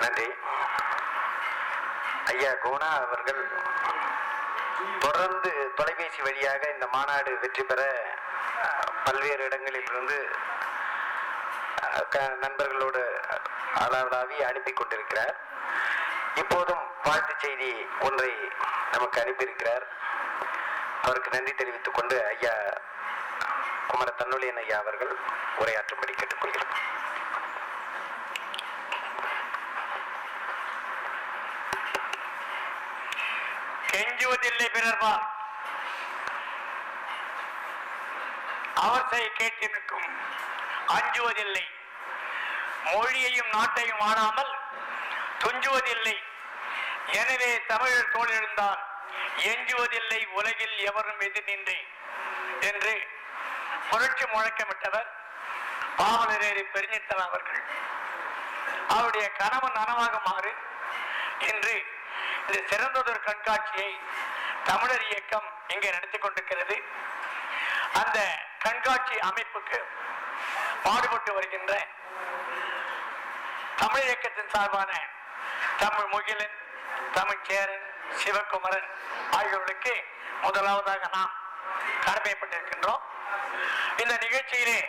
நன்றி. ஐயா குணா அவர்கள் தொடர்ந்து தொலைபேசி வழியாக இந்த மாநாடு வெற்றி பெற பல்வேறு இடங்களில் இருந்து நண்பர்களோடு அளவலாவி அனுப்பி கொண்டிருக்கிறார். இப்போதும் வாழ்த்து செய்தி ஒன்றை நமக்கு அனுப்பியிருக்கிறார். அவருக்கு நன்றி தெரிவித்துக் கொண்டு ஐயா குமர தன்னுளியன் ஐயா அவர்கள் உரையாற்றும்படி கேட்டுக்கொள்கிறோம் கெஞ்சுவதில்லை பிறர்பால் அவர்சை கேட்டிருக்கும் அஞ்சுவதில்லை. மொழியையும் நாட்டையும் ஆடாமல் துஞ்சுவதில்லை. எனவே தமிழர் தோல் எழுந்தால் எஞ்சுவதில்லை உலகில் எவரும் எதிர் நின்றேன் என்று புரட்சி முழக்கமிட்டவர் பாவலரேறி பெருஞ்சித்தன் அவர்கள். அவருடைய கனவு நனவாக மாறு என்று இந்த சிறந்ததொரு கண்காட்சியை தமிழர் இயக்கம் இங்கே நடத்தி கொண்டிருக்கிறது. அந்த கண்காட்சி அமைப்புக்கு பாடுபட்டு வருகின்ற தமிழ் இயக்கத்தின் சார்பான தமிழ் முகிலன் தமிழ் சேரன் சிவகுமரன் ஆகியோருக்கு முதலாவதாக நாம் கடமைப்பட்டிருக்கின்றோம். இந்த நிகழ்ச்சியிலே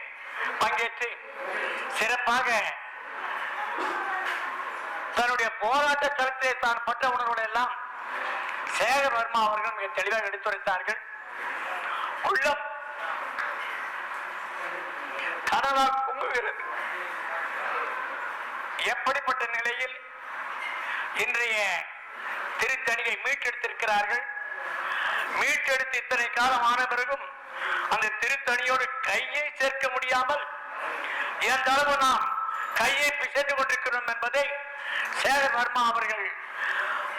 பங்கேற்று சிறப்பாக தன்னுடைய போராட்ட களத்திலே தான் பட்ட உணர்வுகளை எல்லாம் சேகர்வர்மா அவர்கள் மிக தெளிவாக எடுத்துரைத்தார்கள். உள்ளம் கனலால் பொங்குகிறது எப்படிப்பட்ட நிலையில் இன்றைய திருத்தணியை மீட்டெடுத்திருக்கிறார்கள்? மீட்டெடுத்து இத்தனை காலம் ஆன பிறகும் அந்த திருத்தணியோடு கையை சேர்க்க முடியாமல் எந்த அளவு நாம் கையை பிசைந்து கொண்டிருக்கிறோம் என்பதை சேகர் அவர்கள்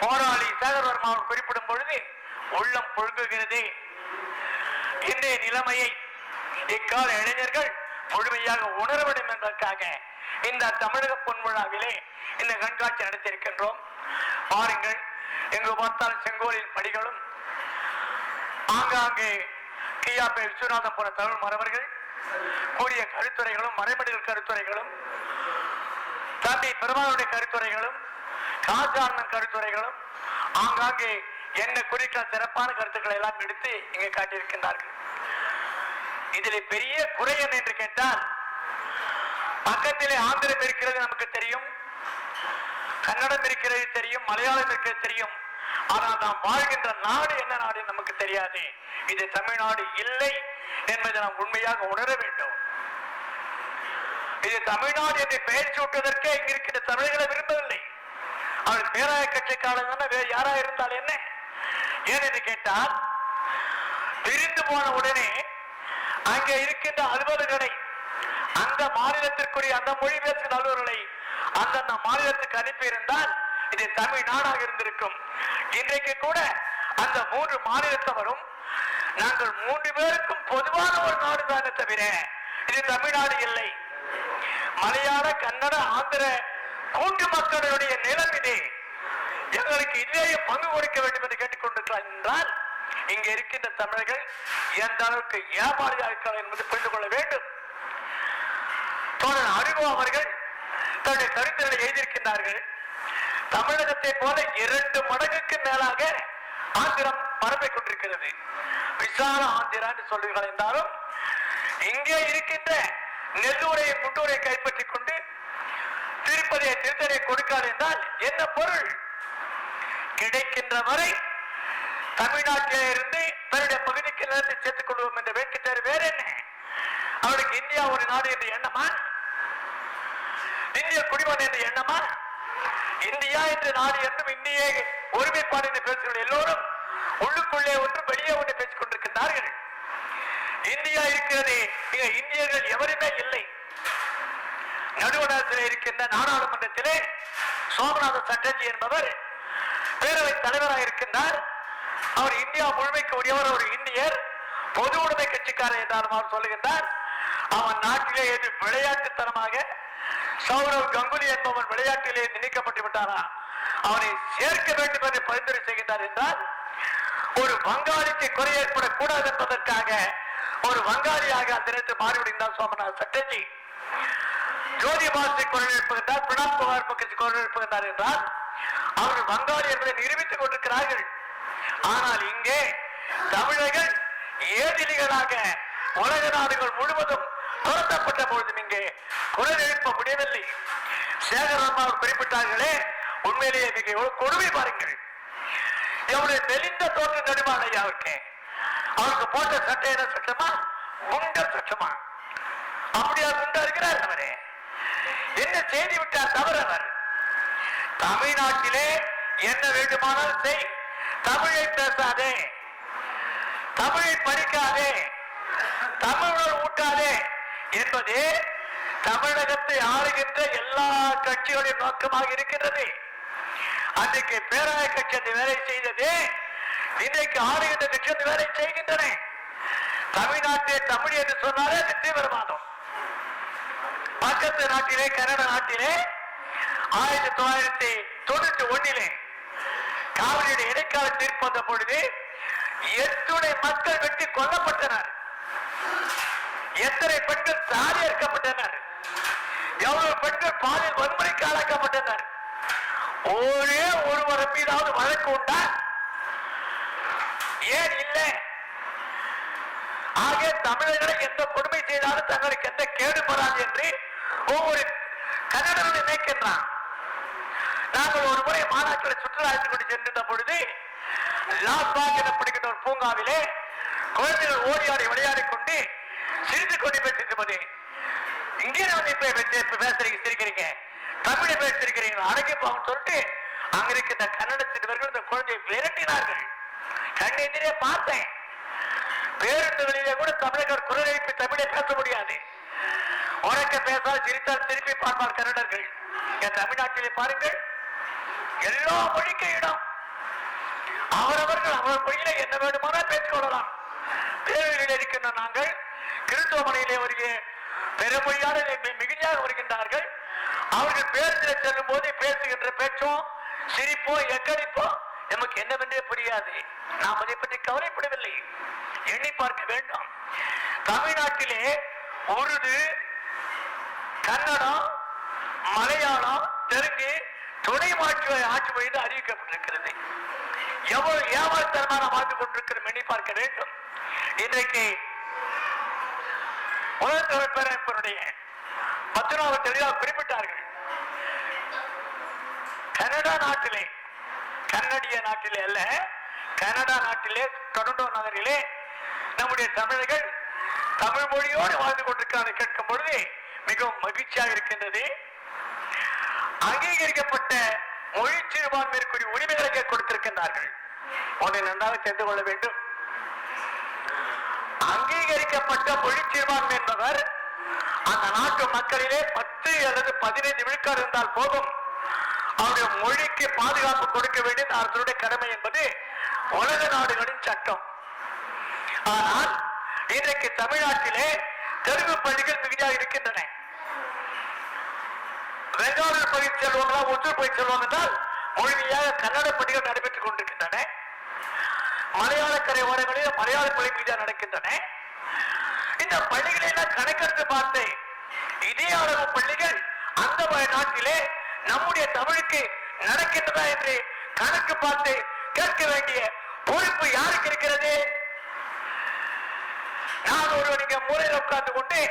போராளி சேகர்வர்மா குறிப்பிடும் பொழுது உள்ளம் பொழுங்குகிறது. இன்றைய நிலைமையை இக்கால இளைஞர்கள் முழுமையாக உணர வேண்டும் என்பதற்காக இந்த தமிழக பொன்விழாவிலே இந்த கண்காட்சி நடத்தியிருக்கின்றோம். பாருங்கள் எங்கு பார்த்தால் செங்கோலின் படிகளும் ஆங்காங்கே கியாபே விஸ்வநாதம் போன தமிழ் மறவர்கள் கூறிய கருத்துரைகளும் மறைமடிகள் கருத்துரைகளும் தந்தை பெருமாளுடைய கருத்துரைகளும் காஜானன் கருத்துரைகளும் ஆங்காங்கே என்ன குறிக்க சிறப்பான கருத்துக்களை எல்லாம் எடுத்து இங்கே காட்டியிருக்கின்றார்கள். இதில் பெரிய குறை என்ன என்று கேட்டால் பக்கத்திலே ஆந்திரம் இருக்கிறது நமக்கு தெரியும் கன்னடம் இருக்கிறது தெரியும் மலையாளம் இருக்கிறது தெரியும். ஆனால் நாம் வாழ்கின்ற நாடு என்ன நாடு நமக்கு தெரியாது. இது தமிழ்நாடு இல்லை என்பதை நாம் உண்மையாக உணர வேண்டும். இது தமிழ்நாடு என்று பெயர் சூட்டுவதற்கே இங்க இருக்கின்ற தமிழர்களை விரும்பவில்லை. அவர் பேராய கட்சிக்காரங்க வேறு யாரா இருந்தால் என்ன? ஏன் என்று கேட்டால் பிரிந்து போன உடனே அங்கே இருக்கின்ற அலுவலர்களை அந்த மாநிலத்திற்குரிய அந்த மொழி பேசுகிற அலுவலர்களை அந்தந்த மாநிலத்துக்கு அனுப்பியிருந்தால் இது தமிழ்நாடாக இருந்திருக்கும். இன்றைக்கு கூட அந்த மூன்று மாநிலத்தவரும் நாங்கள் மூன்று பேருக்கும் பொதுவான ஒரு நாடு தானே தவிர இது தமிழ்நாடு இல்லை. மலையாள கன்னட ஆந்திர கூட்டு மக்களுடைய நிலம் இது. எங்களுக்கு இதிலேயே பங்கு கொடுக்க வேண்டும் என்று கேட்டுக்கொண்டிருக்கிறார் என்றால் இங்க இருக்கின்ற தமிழர்கள் எந்த அளவுக்கு ஏமாளியாக இருக்கிறார் என்பதை புரிந்து கொள்ள வேண்டும். தோழன் அறிவு அவர்கள் தன்னுடைய கருத்துக்களை எழுதியிருக்கின்றார்கள். தமிழகத்தை போல இரண்டு மடங்குக்கு மேலாக ஆந்திரம் பரப்பிக் கொண்டிருக்கிறது. விசால ஆந்திரா என்று சொல்லுகிறார் என்றாலும் இங்கே இருக்கின்ற நெல்லூரை முண்டூரை கைப்பற்றிக் கொண்டு திருப்பதியை திருத்தரை கொடுக்காது என்றால் என்ன பொருள்? கிடைக்கின்ற வரை தமிழ்நாட்டிலே இருந்து தன்னுடைய பகுதிக்கு நிலத்தை சேர்த்துக் கொள்வோம் என்ற வேட்கை வேற என்ன? அவளுக்கு இந்தியா ஒரு நாடு என்று எண்ணமா? இந்திய குடிமன் என்று எண்ணமா? இந்தியா என்ற நாடு என்றும் இன்னையே ஒருமைப்பாடு என்று பேசுகிற எல்லோரும் உள்ளுக்குள்ளே ஒன்று வெளியே ஒன்று பேசிக் கொண்டிருக்கின்றார்கள். இந்தியா இருக்கிறது. இங்க இந்தியர்கள் எவருமே இல்லை. நடுவணத்தில் இருக்கின்ற நாடாளுமன்றத்திலே சோமநாத சட்டர்ஜி என்பவர் பேரவை தலைவராக இருக்கின்றார். அவர் இந்தியா முழுமைக்கு உரியவர் ஒரு இந்தியர். பொது உடைமை கட்சிக்காரர் என்றாலும் அவர் சொல்லுகின்றார். அவன் நாட்டிலே எது விளையாட்டுத்தனமாக? சௌரவ் கங்குலி என்பவன் விளையாட்டிலே நினைக்கப்பட்டு விட்டாரா? அவனை சேர்க்க வேண்டும் என்று பரிந்துரை செய்கின்றார் என்றால் ஒரு வங்காளிக்கு குறை ஏற்படக்கூடாது என்பதற்காக ஒரு வங்காளியாக அந்த நேரத்தில் மாறிவிடுகிறார் சோமநாத சட்டர்ஜி ஜோதி பாசை குரல் எழுப்புகின்றார் பிரணாப் குமார் பக்கத்து குரல் எழுப்புகின்றார் என்றால் அவர்கள் வங்காளி என்பதை நிரூபித்துக் கொண்டிருக்கிறார்கள். ஆனால் இங்கே தமிழர்கள் ஏதிலிகளாக உலக நாடுகள் முழுவதும் துரத்தப்பட்ட பொழுதும் இங்கே குரல் எழுப்ப முடியவில்லை. சேகரம்மா குறிப்பிட்டார்களே உண்மையிலேயே மிக கொடுமை பாருங்கள். எவ்வளவு மெலிந்த தோற்றம் நடுமாலை இருக்கேன் அவருக்கு போட்ட சட்டை என்ன சட்டமா? குண்ட சட்டமா? அப்படியா குண்டா இருக்கிறார் அவரே. என்ன செய்தி விட்டார் தவறு அவர்? தமிழ்நாட்டிலே என்ன வேண்டுமானாலும் செய். தமிழை பேசாதே. தமிழை படிக்காதே. தமிழர் ஊட்டாதே என்பது தமிழகத்தை ஆளுகின்ற எல்லா கட்சிகளின் நோக்கமாக இருக்கின்றது. அன்றைக்கு பேராய கட்சி அந்த வேலை செய்தது இன்றைக்கு ஆளுகின்ற கட்சி வேலை செய்கின்றன. தமிழ்நாட்டிலே தமிழ் என்று சொன்னாலே அது தீவிரவாதம். பக்கத்து நாட்டிலே கனடா நாட்டிலே ஆயிரத்தி தொள்ளாயிரத்தி தொண்ணூத்தி ஒன்னிலே காவிரியுடைய இடைக்கால தீர்ப்பு வந்த பொழுது எத்துணை மக்கள் வெட்டி கொல்லப்பட்டனர். எத்தனை பெண்கள் தாடி அறுக்கப்பட்டனர். எவ்வளவு பெண்கள் பாலியல் வன்முறைக்கு ஆளாக்கப்பட்டனர். ஒரே ஒருவர் மீதாவது வழக்கு உண்டா? ஏன் இல்லை? ஆகிய தமிழர்களை எந்த கொடுமை செய்தாலும் தங்களுக்கு எந்த கேடு பெறாது என்று ஒவ்வொரு கன்னடனும் நினைக்கின்றான். நாங்கள் ஒரு முறை மாநாட்டில் சுற்றுலாத்து கொண்டு சென்றிருந்த பொழுது லாஸ்பாக் எனப்படுகின்ற ஒரு பூங்காவிலே குழந்தைகள் ஓடி ஆடி விளையாடிக் கொண்டு சிரித்து கொண்டு பேசிட்டு இங்கே வந்து இப்ப பேசுறீங்க சிரிக்கிறீங்க. தமிழை பேசிருக்கிறீங்க அடங்கி போகும் சொல்லிட்டு அங்க இருக்கின்ற கன்னட சிறுவர்கள் இந்த குழந்தையை விரட்டினார்கள். கண்ணெதிரே பார்த்தேன். பேருந்துகளிலே கூட தமிழர்கள் குரல் எழுப்பி தமிழை பேச முடியாது. உறக்க பேசால் சிரித்தால் திருப்பி பார்ப்பார் கன்னடர்கள். என் தமிழ்நாட்டிலே பாருங்கள் எல்லா மொழிக்கு இடம். அவரவர்கள் அவர் மொழியில என்ன வேண்டுமானால் பேசிக்கொள்ளலாம். பேரவையில் இருக்கின்ற நாங்கள் கிறிஸ்துவமனையிலே வருகிற பெருமொழியான மிகுதியாக வருகின்றார்கள். அவர்கள் பேருந்தில் செல்லும் போது பேசுகின்ற பேச்சும் சிரிப்போ எக்கடிப்போ நமக்கு என்னவென்றே புரியாது. நாம் அதை பற்றி கவலைப்படவில்லை. எண்ணி பார்க்க வேண்டும். தமிழ்நாட்டிலே உருது கன்னடம் மலையாளம் தெலுங்கு துணை மாற்று ஆட்சி மொழி அறிவிக்கப்பட்டிருக்கிறது. எவ்வளவு ஏமாற்றமாக வாழ்ந்து கொண்டிருக்கிறோம் எண்ணி பார்க்க வேண்டும். இன்றைக்கு உலகத்தமிழ் பேரமைப்பினுடைய பத்மநாப தெளிவாக குறிப்பிட்டார்கள். கனடா நாட்டிலே கன்னடிய நாட்டிலே அல்ல கனடா நாட்டிலே டொரண்டோ நகரிலே நம்முடைய தமிழர்கள் தமிழ் மொழியோடு வாழ்ந்து கொண்டிருக்கிறார்கள் கேட்கும் பொழுது மிகவும் மகிழ்ச்சியாக இருக்கின்றது. அங்கீகரிக்கப்பட்ட மொழி சிறுபான்மையிற்குரிய உரிமைகளை கொடுத்திருக்கின்றார்கள். ஒன்றை நன்றாக தெரிந்து கொள்ள வேண்டும். அங்கீகரிக்கப்பட்ட மொழி சிறுபான்மை என்பவர் அந்த நாட்டு மக்களிலே பத்து அல்லது பதினைந்து விழுக்காடு இருந்தால் போதும். அவருடைய மொழிக்கு பாதுகாப்பு கொடுக்க வேண்டியது அரசுடைய கடமை என்பது உலக நாடுகளின் சட்டம். ஆனால் இன்றைக்கு தமிழ்நாட்டிலே தெலுங்கு பள்ளிகள் மிகுதியாக இருக்கின்றன. பெங்காலூர் பகுதி செல்வங்களா ஒற்று பகுதி செல்வாங்க என்றால் முழுமையாக கன்னட பள்ளிகள் நடைபெற்றுக் கொண்டிருக்கின்றன. மலையாள கரையோரங்களில் மலையாள பள்ளி மீது நடக்கின்றன. இந்த பள்ளிகளை எல்லாம் கணக்கெடுத்து பார்த்தேன் இதே அளவு பள்ளிகள் அந்த நாட்டிலே நம்முடைய தமிழுக்கு நடக்கின்றதா என்று கணக்கு பார்த்து கேட்க வேண்டிய பொறுப்பு யாருக்கு இருக்கிறது? நான் ஒருவன் இங்க மூலையில் உட்கார்ந்து கொண்டு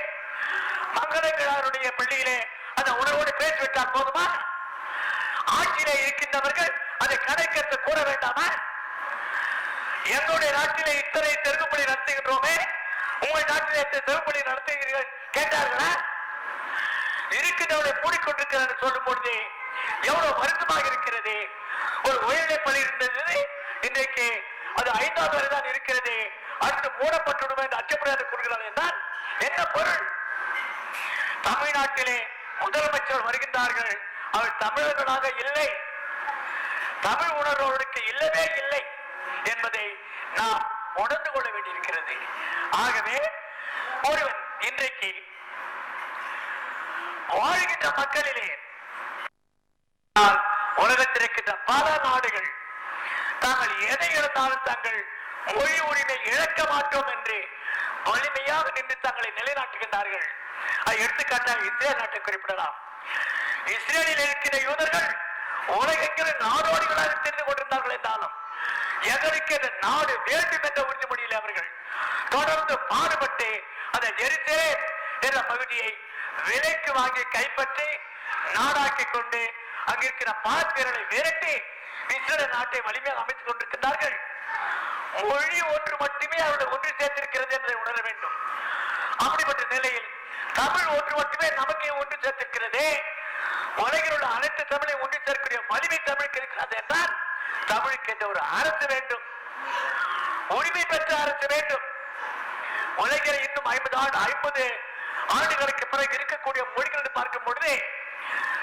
மங்களங்களாருடைய பள்ளியிலே அந்த உணர்வோடு பேசிவிட்டால் போதுமா? ஆட்சியிலே இருக்கின்றவர்கள் அதை கணக்கெடுத்து கூற வேண்டாமா? எங்களுடைய நாட்டிலே இத்தனை தெருப்படி நடத்துகின்றோமே உங்கள் நாட்டிலே எத்தனை நடத்துகிறீர்கள் கேட்டார்களா? இருக்கின்றவரை மூடிக்கொண்டிருக்கிறார் சொல்லும் பொழுது எவ்வளவு வருத்தமாக இருக்கிறது. ஒரு உயர்நிலை பள்ளி இருந்தது. இன்றைக்கு அது ஐந்தாவது வரை தான் இருக்கிறது. அடுத்து மூடப்பட்டுவிடும் என்று அச்சப்படாது கூறுகிறார் என்றால் என்ன பொருள்? தமிழ்நாட்டிலே முதலமைச்சர் வருகின்றார்கள். அவர் தமிழர்களாக இல்லை. தமிழ் உணர்வர்களுக்கு இல்லவே இல்லை என்பதை நாம் உணர்ந்து கொள்ள வேண்டியிருக்கிறது. ஆகவே ஒருவன் இன்றைக்கு வாழ்கின்ற மக்களிலே உலகத்திற்கின்ற உலகத்தில் இருக்கின்ற பல நாடுகள் தாங்கள் எதை இழந்தாலும் தங்கள் மொழி உரிமை இழக்க மாட்டோம் என்று வலிமையாக நின்று தங்களை நிலைநாட்டுகின்றார்கள். அதை எடுத்துக்காட்டாக இஸ்ரேல் நாட்டை குறிப்பிடலாம். இஸ்ரேலில் இருக்கிற யூதர்கள் உலகெங்கிலும் நாடோடிகளாக தெரிந்து கொண்டிருந்தார்கள் என்றாலும் எங்களுக்கு இந்த நாடு வேண்டும் என்ற உறுதிமொழியில் அவர்கள் தொடர்ந்து பாடுபட்டு அந்த எரித்தே என்ற பகுதியை விலைக்கு வாங்கி கைப்பற்றி நாடாக்கி கொண்டு அங்கிருக்கிற பார்ப்பீரனை விரட்டி இஸ்ரேல் நாட்டை வலிமையாக அமைத்துக் கொண்டிருக்கிறார்கள் மொழி ஒன்று மட்டுமே அவர்கள் ஒன்று சேர்த்திருக்கிறது என்பதை உணர வேண்டும். அப்படிப்பட்ட நிலையில் தமிழ் ஒன்று மட்டுமே நமக்கு ஒன்று சேர்த்திருக்கிறதே. உலகில் உள்ள அனைத்து தமிழை ஒன்று சேர்க்கக்கூடிய வலிமை தமிழுக்கு இருக்கிறது என்றால் தமிழுக்கு என்ற ஒரு அரசு வேண்டும். உரிமை பெற்ற அரசு வேண்டும். உலகில் இன்னும் ஐம்பது ஆண்டு ஐம்பது ஆண்டுகளுக்கு பிறகு இருக்கக்கூடிய மொழிகள் என்று பார்க்கும் பொழுது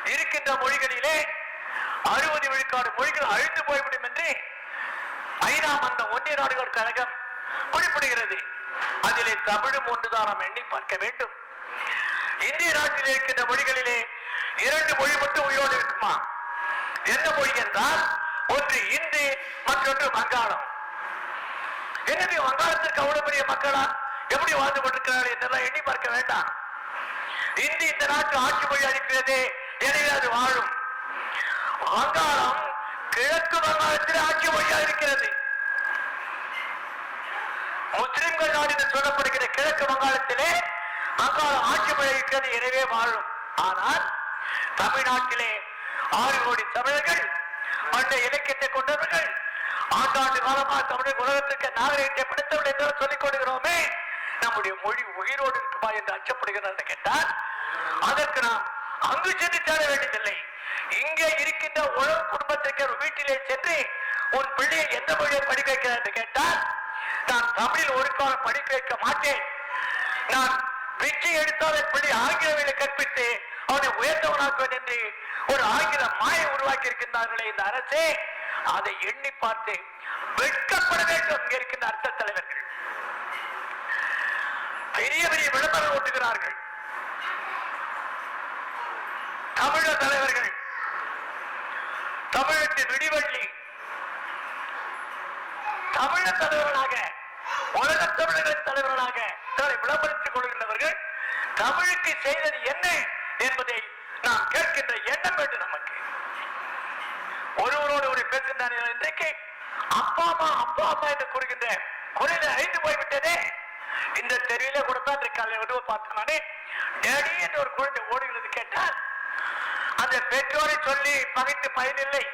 இருக்கின்ற மொழிகளிலே அறுபது விழுக்காடு மொழிகள் அழிந்து போய்விடும் என்று ஐநா அந்த ஒன்றிய நாடுகள் கழகம் குறிப்பிடுகிறது. அதிலே தமிழும் ஒன்றுதான் நாம் எண்ணி பார்க்க வேண்டும். இந்திய நாட்டில் இருக்கின்ற மொழிகளிலே இரண்டு மொழி மட்டும் உயிரோடு இருக்குமா? என்ன மொழி என்றால் ஒன்று இந்தி மற்றொன்று வங்காளம். என்னது வங்காளத்திற்கு அவ்வளவு பெரிய மக்களா? எப்படி வாழ்ந்து கொண்டிருக்கிறார்கள் என்றெல்லாம் எண்ணி பார்க்க வேண்டாம். இந்தி இந்த நாட்டு ஆட்சி மொழி அளிக்கிறது எனவே அது வாழும். வங்காளம் கிழக்கு வங்காளத்தில் ஆட்சி மொழியாக இருக்கிறது முஸ்லிம்கள் நாடு என்று சொல்லப்படுகிற கிழக்கு வங்காளத்திலே வங்காளம் ஆட்சி மொழி இருக்கிறது எனவே வாழும். ஆனால் தமிழ்நாட்டிலே ஆறு கோடி தமிழர்கள் மற்ற இலக்கியத்தை கொண்டவர்கள் ஆண்டாண்டு காலமாக தமிழ் உலகத்திற்கு நாகரிகத்தை படைத்தவர்கள் என்று சொல்லிக் கொடுக்கிறோமே நம்முடைய மொழி உயிரோடு இருக்குமா என்று அச்சப்படுகிறது கேட்டால் அதற்கு நாம் அங்கு சென்று தேட வேண்டியதில்லை. இங்கே இருக்கின்ற உழவு குடும்பத்திற்கு ஒரு வீட்டிலே சென்று உன் பிள்ளையை எந்த மொழியை படிக்க வைக்கிறார் என்று கேட்டால் நான் தமிழில் ஒரு காலம் படிக்க வைக்க மாட்டேன். நான் வெற்றி எடுத்தால் என் பிள்ளை ஆங்கில வழியில கற்பித்து அவனை உயர்த்தவனாக்குவேன் என்று ஒரு ஆங்கில மாயை உருவாக்கி இருக்கின்றார்களே இந்த அரசே. அதை எண்ணி பார்த்து வெட்கப்பட வேண்டும் இங்க இருக்கின்ற அரச தலைவர்கள். பெரிய பெரிய விளம்பரம் ஓட்டுகிறார்கள் தமிழ தலைவர்கள் தமிழத்து விடிவள்ளி தமிழ தலைவர்களாக உலக தமிழர்களின் தலைவர்களாக தங்களை விளம்பரத்துக் கொள்கின்றவர்கள் தமிழுக்கு செய்தது என்ன என்பதை நாம் கேட்கின்ற எண்ணம் வேண்டும் நமக்கு. ஒருவரோடு ஒரு பேசுகின்றார்கள் இன்றைக்கு அப்பா அம்மா அப்பா அம்மா என்று கூறுகின்ற குறையில அழிந்து போய்விட்டதே. இந்த தெருவில கூட தான் இருக்காங்க விடுவ டேடி என்று ஒரு குழந்தை ஓடுகிறது கேட்டால் அந்த பெற்றோரை சொல்லி பகைத்து பயனில்லை.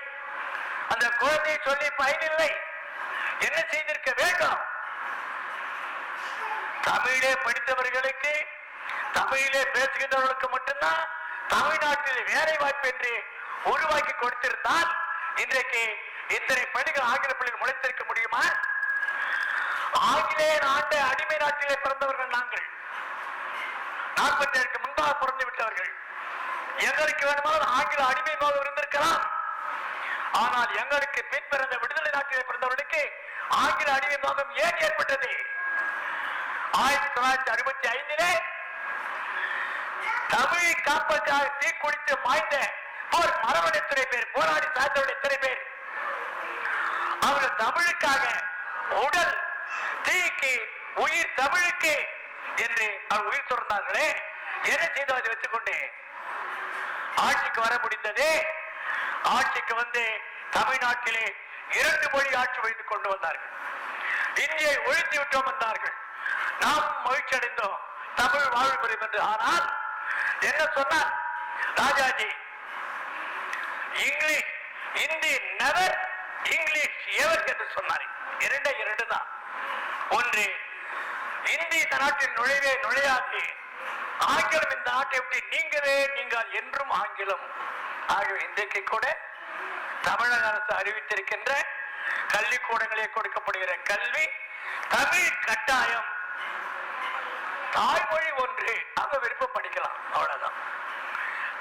அந்த குழந்தையை சொல்லி பயனில்லை. என்ன செய்திருக்க வேண்டும்? தமிழே படித்தவர்களுக்கு தமிழிலே பேசுகின்றவர்களுக்கு மட்டும்தான் தமிழ்நாட்டில் வேலை வாய்ப்பு என்று உருவாக்கி கொடுத்திருந்தால் இன்றைக்கு இத்தனை பணிகள் ஆங்கில பள்ளியில் முளைத்திருக்க முடியுமா? ஆங்கிலேயர் நாட்டு அடிமை நாட்டிலே பிறந்தவர்கள் நாங்கள். நாற்பத்தி ஏழுக்கு முன்பாக பிறந்து விட்டவர்கள். எங்களுக்கு வேணுமானால் ஆங்கில அடிமை போக இருந்திருக்கலாம். ஆனால் எங்களுக்கு பின் பிறந்த விடுதலை நாட்டிலே பிறந்தவர்களுக்கு ஆங்கில அடிமை மோகம் ஏன் ஏற்பட்டது? ஆயிரத்தி தொள்ளாயிரத்தி அறுபத்தி ஐந்திலே தமிழை காப்பதற்காக தீக்குளித்து மாய்ந்த போர் மரபணி எத்தனை பேர் போராடி சாய்ந்தவர்கள் எத்தனை பேர்? அவர்கள் தமிழுக்காக உடல் தீக்கு உயிர் தமிழுக்கு என்று அவர் உயிர் சொன்னார்களே என்ன செய்தோம் அதை வச்சுக்கொண்டு ஆட்சிக்கு வர முடிந்தது ஆட்சிக்கு வந்து தமிழ்நாட்டிலே இரண்டு மொழி ஆட்சி வைத்துக் கொண்டு வந்தார்கள். இந்தியை ஒழித்து விட்டோம் என்றார்கள். நாம் மகிழ்ச்சி அடைந்தோம். தமிழ் வாழ்வு பெறும் என்று. ஆனால் என்ன சொன்னார்? Rajaji English Hindi never English ever என்று சொன்னார். இரண்டே இரண்டு தான். ஒன்று இந்தி இந்த நாட்டில் நுழைவே நுழையாது. ஆங்கிலம் இந்த நாட்டை எப்படி நீங்கவே நீங்கள் என்றும் ஆங்கிலம். ஆகிய இன்றைக்கு கூட தமிழக அரசு அறிவித்திருக்கின்ற கல்விக்கூடங்களே கொடுக்கப்படுகிற கல்வி தமிழ் கட்டாயம். தாய்மொழி ஒன்று அங்க விருப்பம் படிக்கலாம் அவ்வளவுதான்.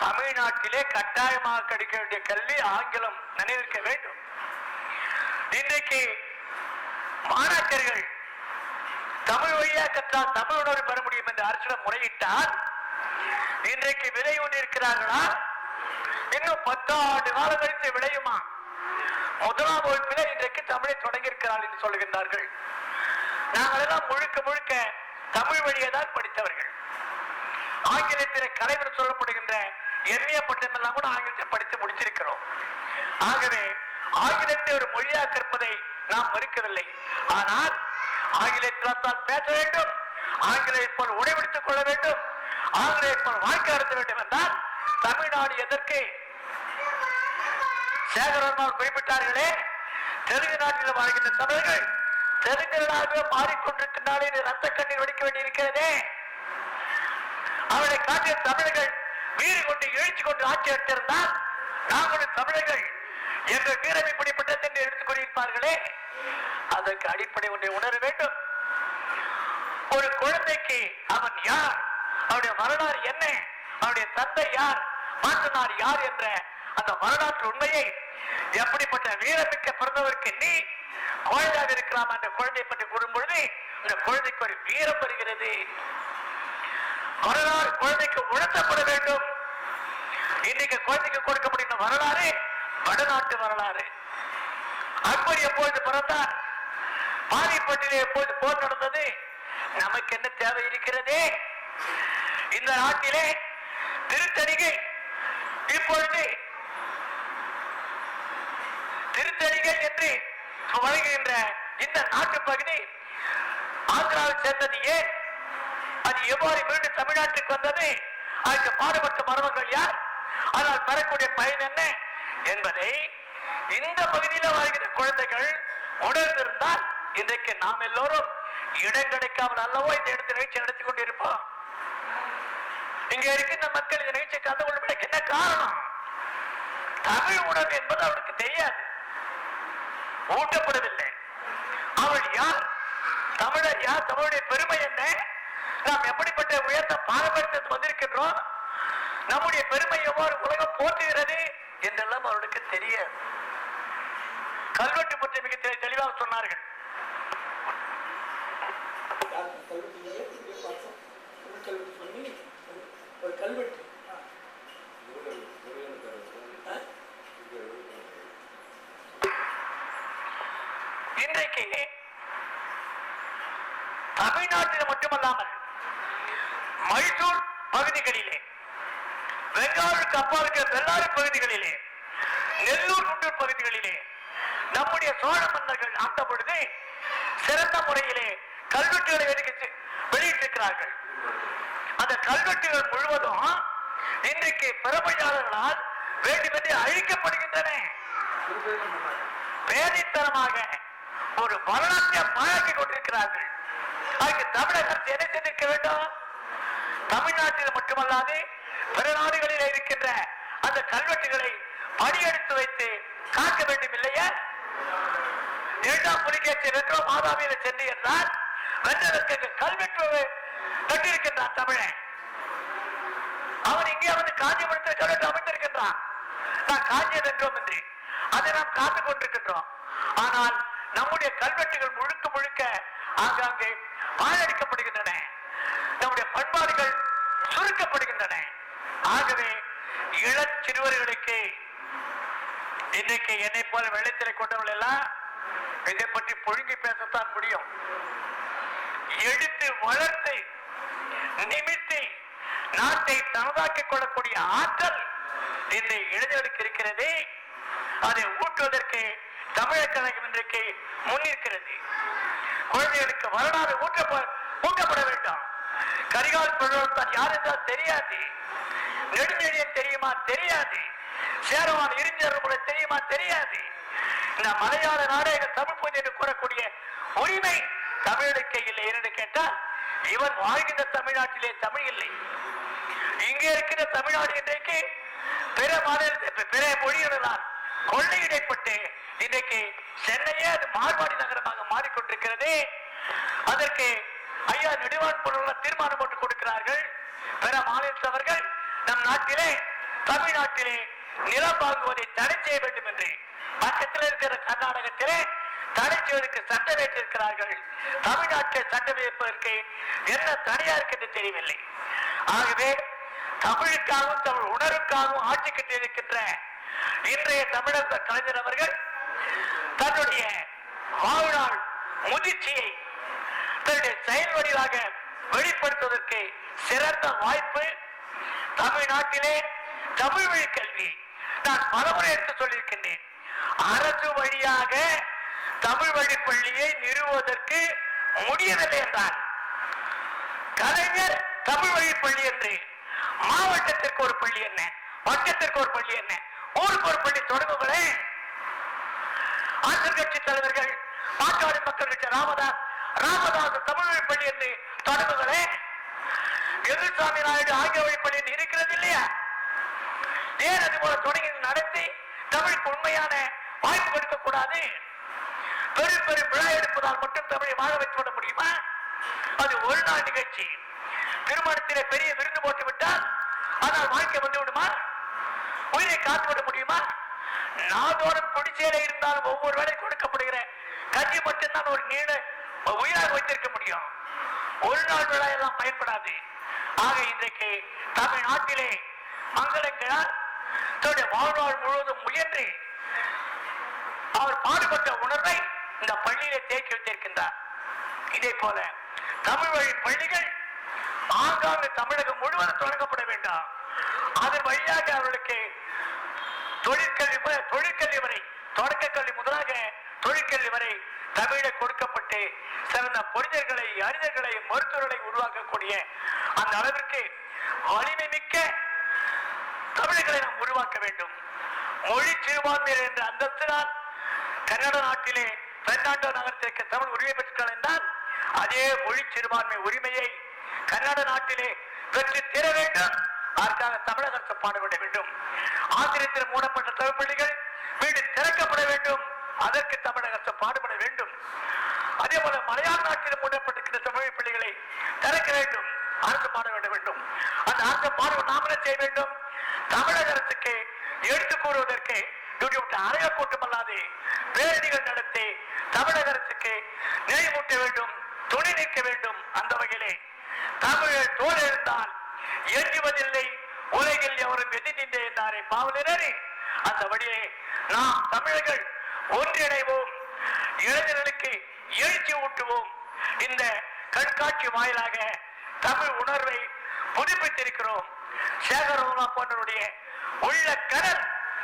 தமிழ்நாட்டிலே கட்டாயமாக கிடைக்க வேண்டிய கல்வி ஆங்கிலம் நினைவிருக்க வேண்டும். இன்றைக்கு மாணாக்கர்கள் தமிழ் வழியா கற்றால் தமிழ் உணர்வு பெற முடியும் என்று அரசிடம் முறையிட்டால் இன்றைக்கு விலை கொண்டிருக்கிறார்களா? இன்னும் பத்தாண்டு காலம் கழித்து விளையுமா? முதலாம் வகுப்பில இன்றைக்கு தமிழை தொடங்கி இருக்கிறார்கள் என்று சொல்லுகின்றார்கள் நாங்கள் எல்லாம் முழுக்க முழுக்க தமிழ் வழியை தான் படித்தவர்கள். ஆங்கிலத்தில் கலைவர் சொல்லப்படுகின்ற எண்ணிய பட்டம் எல்லாம் கூட ஆங்கிலத்தை படித்து முடிச்சிருக்கிறோம் ஆகவே ஆங்கிலத்தை ஒரு மொழியாக கற்பதை நாம் மறுக்கவில்லை. ஆனால் ஆங்கிலேயத்தில் தான் பேச வேண்டும். ஆங்கிலேயர் போல் உடைபிடித்துக் கொள்ள வேண்டும். ஆங்கிலேயர் போல் வாழ்க்கை நடத்த வேண்டும் என்றால் தமிழ்நாடு எதற்கு? சேகரன்மார் குறிப்பிட்டார்களே தெலுங்கு நாட்டில் வாழ்கின்ற தமிழர்கள் தெலுங்கர்களாகவே மாறிக்கொண்டிருக்கின்றாலே ரத்த கண்ணீர் வடிக்க வேண்டியிருக்கிறதே. அவளை காட்டிய தமிழர்கள் வீறு கொண்டு எழுச்சி கொண்டு ஆட்சி எடுத்திருந்தால் நாங்களும் தமிழர்கள் என்ற வீரம் இப்படிப்பட்டது என்று எடுத்துக் கொண்டிருப்பார்களே அதற்கு அடிப்படை ஒன்றை உணர வேண்டும். ஒரு குழந்தைக்கு அவன் யார்? அவனுடைய வரலாறு என்ன? அவனுடைய தந்தை யார்? மாற்றனார் யார் என்ற அந்த வரலாற்று உண்மையை எப்படிப்பட்ட வீரமிக்க பிறந்தவருக்கு நீ குழந்தையாக இருக்கலாம் அந்த குழந்தை பற்றி கூறும் பொழுது அந்த குழந்தைக்கு ஒரு வீரம் வருகிறது. வரலாறு குழந்தைக்கு உணர்த்தப்பட வேண்டும். இன்னைக்கு குழந்தைக்கு கொடுக்கப்படுகிற வரலாறு வடநாட்டு வரலாறு. அக்பர் எப்போது பிறந்தார்? பாரிப்பட்டிலே எப்போது போர் நடந்தது? நமக்கு என்ன தேவை இருக்கிறது? இந்த நாட்டிலே திருத்தணிகை இப்பொழுது திருத்தணிகை என்று வழங்குகின்ற இந்த நாட்டு பகுதி ஆந்திராவை சேர்ந்தது ஏன்? அது எவ்வாறு மீண்டும் தமிழ்நாட்டுக்கு வந்தது? அதுக்கு பாடுபட்ட மருமகள் யார்? அதனால் பெறக்கூடிய பயன் என்ன? என்பதை இந்த பகுதியில் வாழ்கிற குழந்தைகள் உணர்ந்திருந்தால் இன்றைக்கு நாம் எல்லோரும் இடம் கிடைக்காமல் அல்லவோ இந்த இடத்து நிகழ்ச்சி நடத்தி கொண்டிருப்போம். இங்க இருக்கின்ற மக்கள் இந்த நிகழ்ச்சியை கலந்து கொள்வதற்கு என்ன காரணம்? தமிழ் உணர்வு என்பது அவளுக்கு தெரியாது. ஊட்டப்படவில்லை. அவள் யார்? தமிழர் யார்? தமிழுடைய பெருமை என்ன? நாம் எப்படிப்பட்ட உயர்ந்த பாரம்பரியத்தில் வந்திருக்கின்றோம்? நம்முடைய பெருமை எவ்வாறு உலகம் போற்றுகிறது? என்றெல்லாம் அவர்களுக்கு தெரியாது. கல்வெட்டு பற்றி மிக தெளிவாக சொன்னார்கள். ஒரு- கல்வெட்டு இன்றைக்கு தமிழ்நாட்டில் மட்டுமல்லாமல் மைசூர் பகுதிகளிலே பெங்காலுக்கு அப்பாலுக்கு பெல்லாரி பகுதிகளிலே நெல்லூர் குண்டூர் பகுதிகளிலே நம்முடைய சோழ மன்னர்கள் ஆண்ட பொழுது சிறந்த முறையிலே கல்வெட்டுகளை வெளியிட்டு வெளியிட்டிருக்கிறார்கள். அந்த கல்வெட்டுகள் முழுவதும் இன்றைக்கு பிறமையாளர்களால் வேண்டுமென்றே அழிக்கப்படுகின்றன. பேரித்தனமாக ஒரு வரலாற்றை பாழாக்கி கொண்டிருக்கிறார்கள். அதுக்கு தமிழக அரசு என்ன செய்திருக்க வேண்டும்? தமிழ்நாட்டில் மட்டுமல்லாது பிற நாடுகளில் இருக்கின்ற அந்த கல்வெட்டுகளை படியெடுத்து வைத்து காக்க வேண்டும் இல்லையா? இரண்டாம் புலிகேசி வென்றோ மாதாவியில சென்று என்றால் வென்றதற்கு கல்வெட்டு கட்டியிருக்கின்றான் தமிழன் அவன் இங்கே வந்து காஞ்சிபுரத்தில் கல்வெட்டு அமைந்திருக்கின்றான் நான் காஞ்சியை வென்றோம் என்று. அதை நாம் காத்து கொண்டிருக்கின்றோம். ஆனால் நம்முடைய கல்வெட்டுகள் முழுக்க முழுக்க ஆங்காங்கே பாழடிக்கப்படுகின்றன. நம்முடைய பண்பாடுகள் சுருக்கப்படுகின்றன. ஆகவே இளச் சிறுவர்களுக்கு இன்னைக்கு என்னை போல வெள்ளத்திலே கொண்டவர்கள் எல்லாம் இதை பற்றி புழுங்கி பேசத்தான் முடியும். எடுத்து வளர்த்து நிமித்து நாட்டை தனதாக்கிக் கொள்ளக்கூடிய ஆற்றல் இந்த இளைஞர்களுக்கு இருக்கிறது. அதை ஊட்டுவதற்கு தமிழக கழகம் இன்றைக்கு முன்னிற்கிறது குழந்தைகளுக்கு வரலாறு ஊட்டப்ப ஊட்டப்பட வேண்டும். கரிகால் பழுவத்தான் யார் என்றால் தெரியாது. நெடுஞ்செழியன் தெரியுமா? தெரியாது. சேரவான் இருஞ்சர் கூட தெரியுமா? தெரியாது. இந்த மலையாள நாடக தமிழ் பூஜை என்று கூறக்கூடிய உரிமை தமிழுக்கு இல்லை என்று கேட்டால் இவன் வாழ்கின்ற தமிழ்நாட்டிலே தமிழ் இல்லை. இங்கே இருக்கிற தமிழ்நாடு இன்றைக்கு பிற மாநில பிற மொழிகளால் கொள்ளையிடப்பட்டு இன்றைக்கு சென்னையே அது மார்பாடி நகரமாக மாறிக்கொண்டிருக்கிறது. அதற்கு ஐயா நெடுவான் பொருள் தீர்மானம் போட்டு கொடுக்கிறார்கள். பிற மாநிலத்தவர்கள் நம் நாட்டிலே தமிழ்நாட்டிலே நிலம் வாங்குவதை தடை செய்ய வேண்டும் என்று பக்கத்தில் இருக்கிற கர்நாடகத்திலே தடை செய்வதற்கு சட்டம் வைத்திருக்கிறார்கள் தமிழ்நாட்டில் சட்டம் வைப்பதற்கு என்ன தடையா இருக்கு என்று தெரியவில்லை. ஆகவே தமிழுக்காகவும் தமிழ் உணர்வுக்காகவும் ஆட்சி கட்டியிருக்கின்ற இன்றைய தமிழக கலைஞர் அவர்கள் தன்னுடைய வாழ்நாள் முதிர்ச்சியை தன்னுடைய செயல் வடிவாக வெளிப்படுத்துவதற்கு சிறந்த வாய்ப்பு தமிழ்நாட்டிலே தமிழ் வழி கல்வி. நான் பலமுறை எடுத்து சொல்லியிருக்கின்றேன். அரசு வழியாக தமிழ் வழி பள்ளியை நிறுவுவதற்கு முடியவில்லை என்றார். கலைஞர் தமிழ் வழி பள்ளி என்று. மாவட்டத்திற்கு ஒரு பள்ளி என்ன? வட்டத்திற்கு ஒரு பள்ளி என்ன? ஊருக்கு ஒரு பள்ளி தொடங்குங்களேன் ஆசிரியர் கட்சி தலைவர்கள் பாட்டாளி மக்கள் கட்சி ராமதாஸ் ராமதாஸ் தமிழ் வழி பள்ளி என்று தொடங்குங்களேன் எதிர்சாமி நாயுடு ஆகியவை வழி இருக்கிறது இல்லையா? ஏன் அது போல தொடங்கி நடத்தி தமிழுக்கு உண்மையான வாய்ப்பு கொடுக்க கூடாது பெரும் பெரும் விழா எடுப்பதால் மட்டும் தமிழை வாழ வைத்து விட முடியுமா? அது ஒரு நாள் நிகழ்ச்சி. திருமணத்திலே பெரிய விருந்து போட்டு விட்டால் ஆனால் வாழ்க்கை வந்து விடுமா? உயிரை காத்து விட முடியுமா? நாதோறும் குடிச்சேல இருந்தாலும் ஒவ்வொரு வேலை கொடுக்கப்படுகிற கஞ்சி மட்டும்தான் ஒரு நீண்ட உயிராக வைத்திருக்க முடியும். ஒரு நாள் விழா எல்லாம் பயன்படாது. ஆக இன்றைக்கு தமிழ்நாட்டிலே மங்களங்கிழார் தன்னுடைய வாழ்நாள் முழுவதும் முயன்று அவர் பாடுபட்ட உணர்வை இந்த பள்ளியிலே தேக்கி வைத்திருக்கின்றார். இதே போல தமிழ் வழி பள்ளிகள் ஆங்காங்கு தமிழகம் முழுவதும் தொடங்கப்பட வேண்டாம். அதன் வழியாக அவர்களுக்கு தொழிற்கல்வி தொழிற்கல்வி வரை தொடக்க கல்வி முதலாக தொழிற்கல்வி வரை தமிழில் கொடுக்கப்பட்டு சிறந்த புனிதர்களை அறிஞர்களை மருத்துவர்களை உருவாக்கக்கூடிய அந்த அளவிற்கு வலிமை மிக்க தமிழர்களை நாம் உருவாக்க வேண்டும். மொழி சிறுபான்மையர் என்ற அந்தஸ்தினால் கன்னட நாட்டிலே பெர்னாண்டோ நகரத்திற்கு தமிழ் உரிமை பெற்றுக்கள் என்றால் அதே மொழி சிறுபான்மை உரிமையை கன்னட நாட்டிலே பெற்று தீர வேண்டும். அதற்காக தமிழக அரசு பாடுபட வேண்டும். ஆசிரியத்தில் மூடப்பட்ட தமிழ்ப்பள்ளிகள் மீண்டும் திறக்கப்பட வேண்டும். அதற்கு தமிழக அரசு பாடுபட வேண்டும். அதே போல மலையாள நாட்டில் மூடப்பட்டிருக்கிற தமிழ் பிள்ளைகளை திறக்க வேண்டும் அரசு பாடுபட வேண்டும். அந்த அரசு பாடு நாம் என்ன செய்ய வேண்டும். தமிழக அரசுக்கு எடுத்துக் கூறுவதற்கு விட்டு அறைய கூட்டம் அல்லாது பேரணிகள் நடத்தி தமிழக அரசுக்கு நினைவூட்ட வேண்டும் துணை நிற்க வேண்டும் அந்த வகையிலே தமிழர் தோல் இருந்தால் எஞ்சுவதில்லை உலகில் எவரும் எதிர்நின்றே என்றாரே பாவலரே. அந்த வழியே நாம் தமிழர்கள் ஒன்றிணைவோம். இளைஞர்களுக்கு எழுச்சி ஊட்டுவோம். இந்த கண்காட்சி வாயிலாக தமிழ் உணர்வை புதுப்பித்திருக்கிறோம். சேகரோமா போன்றவருடைய உள்ள கடல்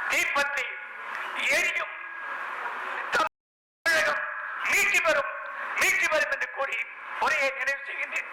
தீப்பத்தி எரியும். தமிழகம் மீட்சி பெறும் மீட்சி பெறும் என்று கூறி உரையை நிறைவு செய்கின்றேன்.